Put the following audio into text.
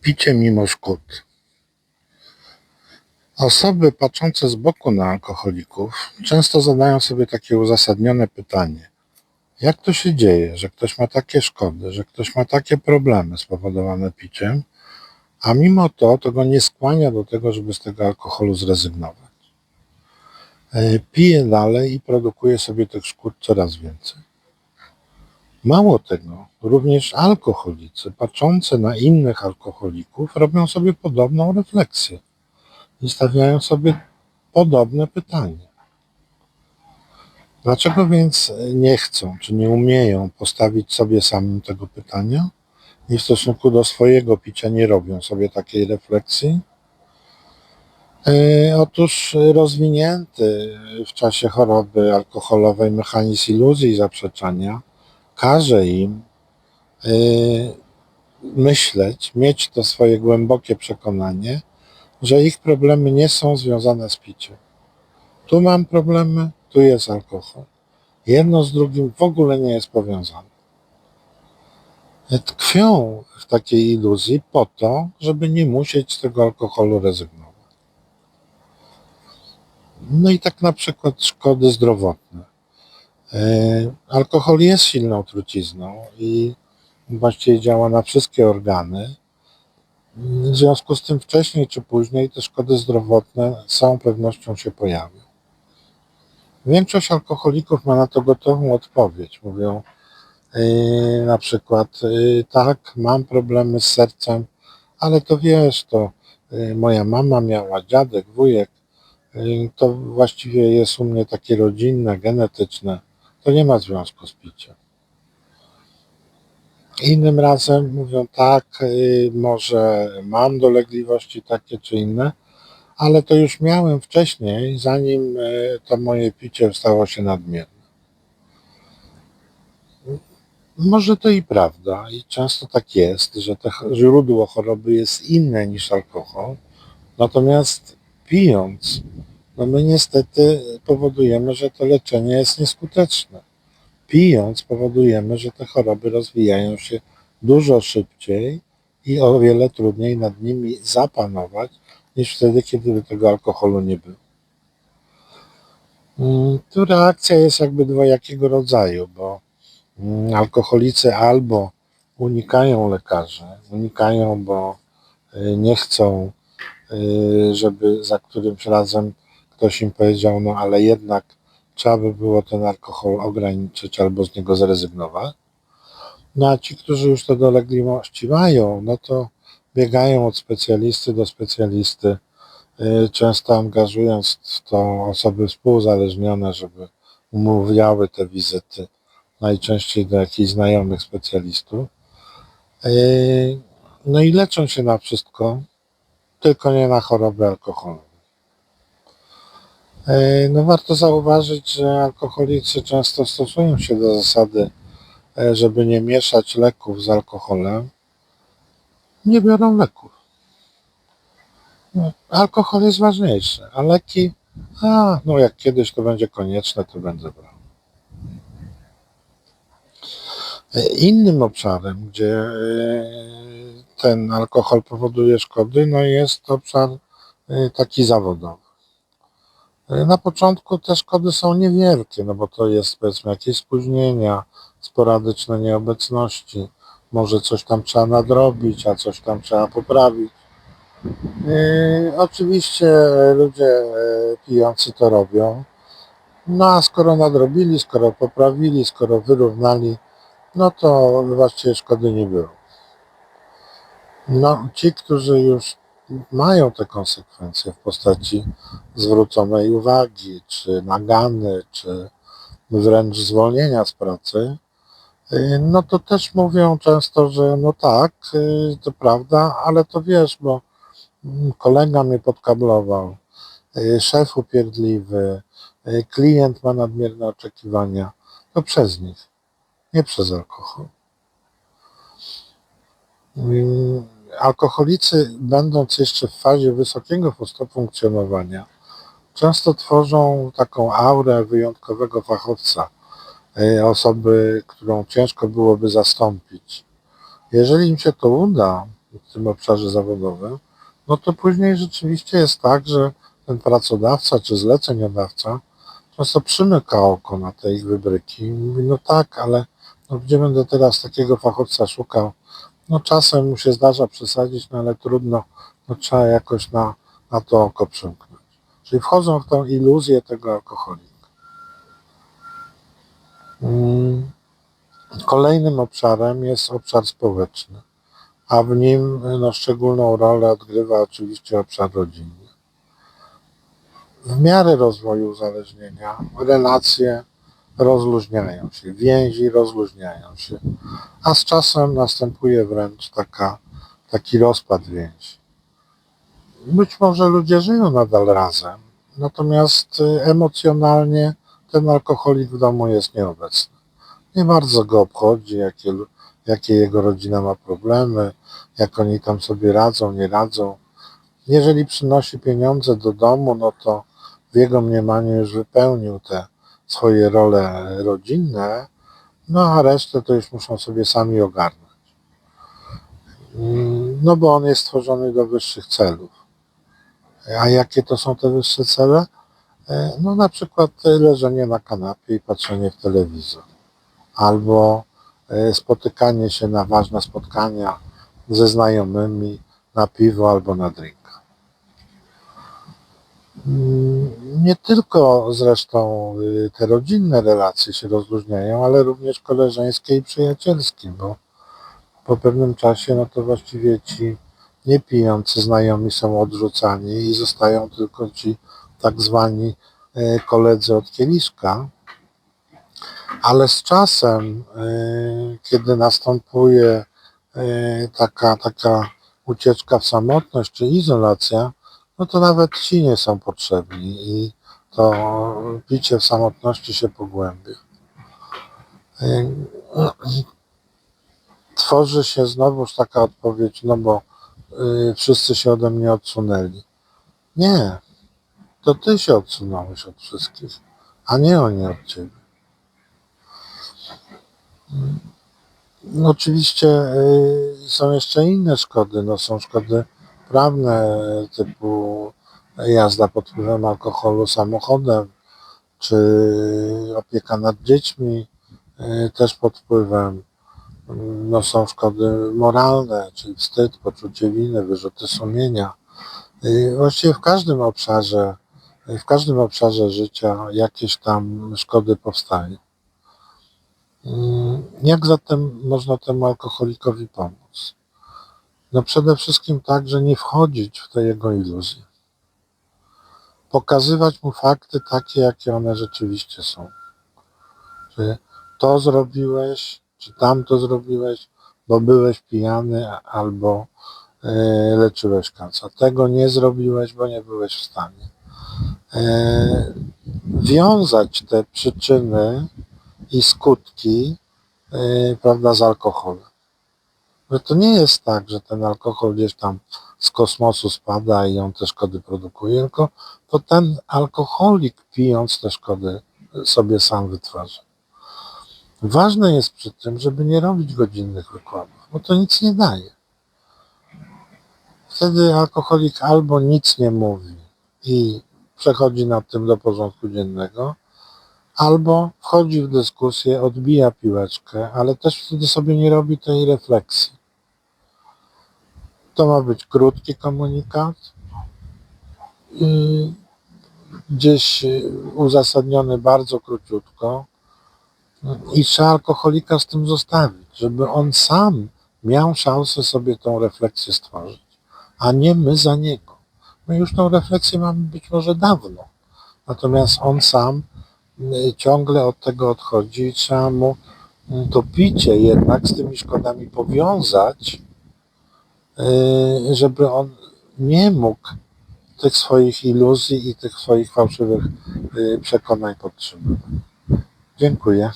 Picie mimo szkód. Osoby patrzące z boku na alkoholików często zadają sobie takie uzasadnione pytanie: jak to się dzieje, że ktoś ma takie szkody, że ktoś ma takie problemy spowodowane piciem, a mimo to to go nie skłania do tego, żeby z tego alkoholu zrezygnować. E, Pije dalej i produkuje sobie tych szkód coraz więcej. Mało tego, również alkoholicy, patrzący na innych alkoholików, robią sobie podobną refleksję i stawiają sobie podobne pytanie. Dlaczego więc nie chcą, czy nie umieją postawić sobie samym tego pytania i w stosunku do swojego picia nie robią sobie takiej refleksji? E, Otóż rozwinięty w czasie choroby alkoholowej mechanizm iluzji i zaprzeczania każe im y, myśleć, mieć to swoje głębokie przekonanie, że ich problemy nie są związane z piciem. Tu mam problemy, tu jest alkohol. Jedno z drugim w ogóle nie jest powiązane. Tkwią w takiej iluzji po to, żeby nie musieć z tego alkoholu rezygnować. No i tak na przykład szkody zdrowotne. E, Alkohol jest silną trucizną i właściwie działa na wszystkie organy. W związku z tym wcześniej czy później te szkody zdrowotne z całą pewnością się pojawią. Większość alkoholików ma na to gotową odpowiedź. Mówią yy, na przykład, yy, tak, mam problemy z sercem, ale to wiesz, to yy, moja mama miała, dziadek, wujek, yy, to właściwie jest u mnie takie rodzinne, genetyczne to nie ma związku z piciem. Innym razem mówią tak, y, może mam dolegliwości takie czy inne, ale to już miałem wcześniej, zanim y, to moje picie stało się nadmierne. Może to i prawda, i często tak jest, że to źródło choroby jest inne niż alkohol, natomiast pijąc no my niestety powodujemy, że to leczenie jest nieskuteczne. Pijąc powodujemy, że te choroby rozwijają się dużo szybciej i o wiele trudniej nad nimi zapanować niż wtedy, kiedy by tego alkoholu nie było. Mm, Tu reakcja jest jakby dwojakiego rodzaju, bo mm, alkoholicy albo unikają lekarzy, unikają, bo y, nie chcą, y, żeby za którymś razem ktoś im powiedział, no ale jednak trzeba by było ten alkohol ograniczyć albo z niego zrezygnować. No a ci, którzy już te dolegliwości mają, no to biegają od specjalisty do specjalisty, y, często angażując w to osoby współzależnione, żeby umówiały te wizyty, najczęściej do jakichś znajomych specjalistów. Y, No i leczą się na wszystko, tylko nie na choroby alkoholowe. E, No warto zauważyć, że alkoholicy często stosują się do zasady, e, żeby nie mieszać leków z alkoholem. Nie biorą leków. Alkohol jest ważniejszy, a leki, a no jak kiedyś to będzie konieczne, to będę brał. E, Innym obszarem, gdzie ten alkohol powoduje szkody, no jest obszar taki zawodowy. Na początku te szkody są niewielkie, no bo to jest powiedzmy jakieś spóźnienia, sporadyczne nieobecności, może coś tam trzeba nadrobić, a coś tam trzeba poprawić. Yy, oczywiście ludzie yy, pijący to robią, no a skoro nadrobili, skoro poprawili, skoro wyrównali, no to właściwie szkody nie było. No, ci, którzy już mają te konsekwencje w postaci zwróconej uwagi, czy nagany, czy wręcz zwolnienia z pracy, y, no to też mówią często, że no tak, y, to prawda, ale to wiesz, bo mm, kolega mnie podkablował, y, szef upierdliwy, klient ma nadmierne oczekiwania, to przez nich, nie przez alkohol. Alkoholicy, będąc jeszcze w fazie wysokiego funkcjonowania, często tworzą taką aurę wyjątkowego fachowca, y, osoby, którą ciężko byłoby zastąpić. Jeżeli im się to uda, w tym obszarze zawodowym, no to później rzeczywiście jest tak, że ten pracodawca czy zleceniodawca często przymyka oko na te ich wybryki i mówi, no tak, ale no gdzie będę teraz takiego fachowca szukał? No czasem mu się zdarza przesadzić, no ale trudno, no trzeba jakoś na, na to oko przymknąć. Czyli wchodzą w tą iluzję tego alkoholika. Mm, Kolejnym obszarem jest obszar społeczny, a w nim no, szczególną rolę odgrywa oczywiście obszar rodzinny. W miarę rozwoju uzależnienia relacje rozluźniają się, więzi rozluźniają się, a z czasem następuje wręcz taka, taki rozpad więzi. Być może ludzie żyją nadal razem, natomiast y, emocjonalnie ten alkoholik w domu jest nieobecny. Nie bardzo go obchodzi, jakie, jakie jego rodzina ma problemy, jak oni tam sobie radzą, nie radzą. Jeżeli przynosi pieniądze do domu, no to w jego mniemaniu już wypełnił te swoje role rodzinne, no a resztę to już muszą sobie sami ogarnąć. No bo on jest stworzony do wyższych celów. A jakie to są te wyższe cele? No na przykład leżenie na kanapie i patrzenie w telewizor. Albo e, spotykanie się na ważne spotkania ze znajomymi na piwo albo na drinka. Nie tylko zresztą y, te rodzinne relacje się rozluźniają, ale również koleżeńskie i przyjacielskie, bo po pewnym czasie no to właściwie ci niepijący znajomi są odrzucani i zostają tylko ci tak zwani e, koledzy od kieliszka. Ale z czasem, e, kiedy następuje e, taka, taka ucieczka w samotność czy izolacja, no to nawet ci nie są potrzebni i to picie w samotności się pogłębia. Tworzy się znowuż taka odpowiedź, no bo y, wszyscy się ode mnie odsunęli. Nie, to ty się odsunąłeś od wszystkich, a nie oni od ciebie. No, oczywiście y, są jeszcze inne szkody. No, są szkody prawne typu jazda pod wpływem alkoholu samochodem, czy opieka nad dziećmi y, też pod wpływem. No, są szkody moralne, czyli wstyd, poczucie winy, wyrzuty sumienia. Y, Właściwie w każdym obszarze, w każdym obszarze życia jakieś tam szkody powstają. Jak zatem można temu alkoholikowi pomóc? No przede wszystkim tak, że nie wchodzić w te jego iluzje. Pokazywać mu fakty takie, jakie one rzeczywiście są. Że to zrobiłeś, czy tamto zrobiłeś, bo byłeś pijany albo e, leczyłeś kaca. Tego nie zrobiłeś, bo nie byłeś w stanie. E, wiązać te przyczyny i skutki e, prawda, z alkoholem. Że to nie jest tak, że ten alkohol gdzieś tam z kosmosu spada i on te szkody produkuje, tylko to ten alkoholik pijąc te szkody sobie sam wytwarza. Ważne jest przy tym, żeby nie robić godzinnych wykładów, bo to nic nie daje. Wtedy alkoholik albo nic nie mówi i przechodzi nad tym do porządku dziennego, albo wchodzi w dyskusję, odbija piłeczkę, ale też wtedy sobie nie robi tej refleksji. To ma być krótki komunikat, gdzieś uzasadniony bardzo króciutko i trzeba alkoholika z tym zostawić, żeby on sam miał szansę sobie tą refleksję stworzyć, a nie my za niego. My już tą refleksję mamy być może dawno, natomiast on sam y, ciągle od tego odchodzi i trzeba mu to picie jednak z tymi szkodami powiązać, żeby on nie mógł tych swoich iluzji i tych swoich fałszywych y, przekonań podtrzymywać. Dziękuję.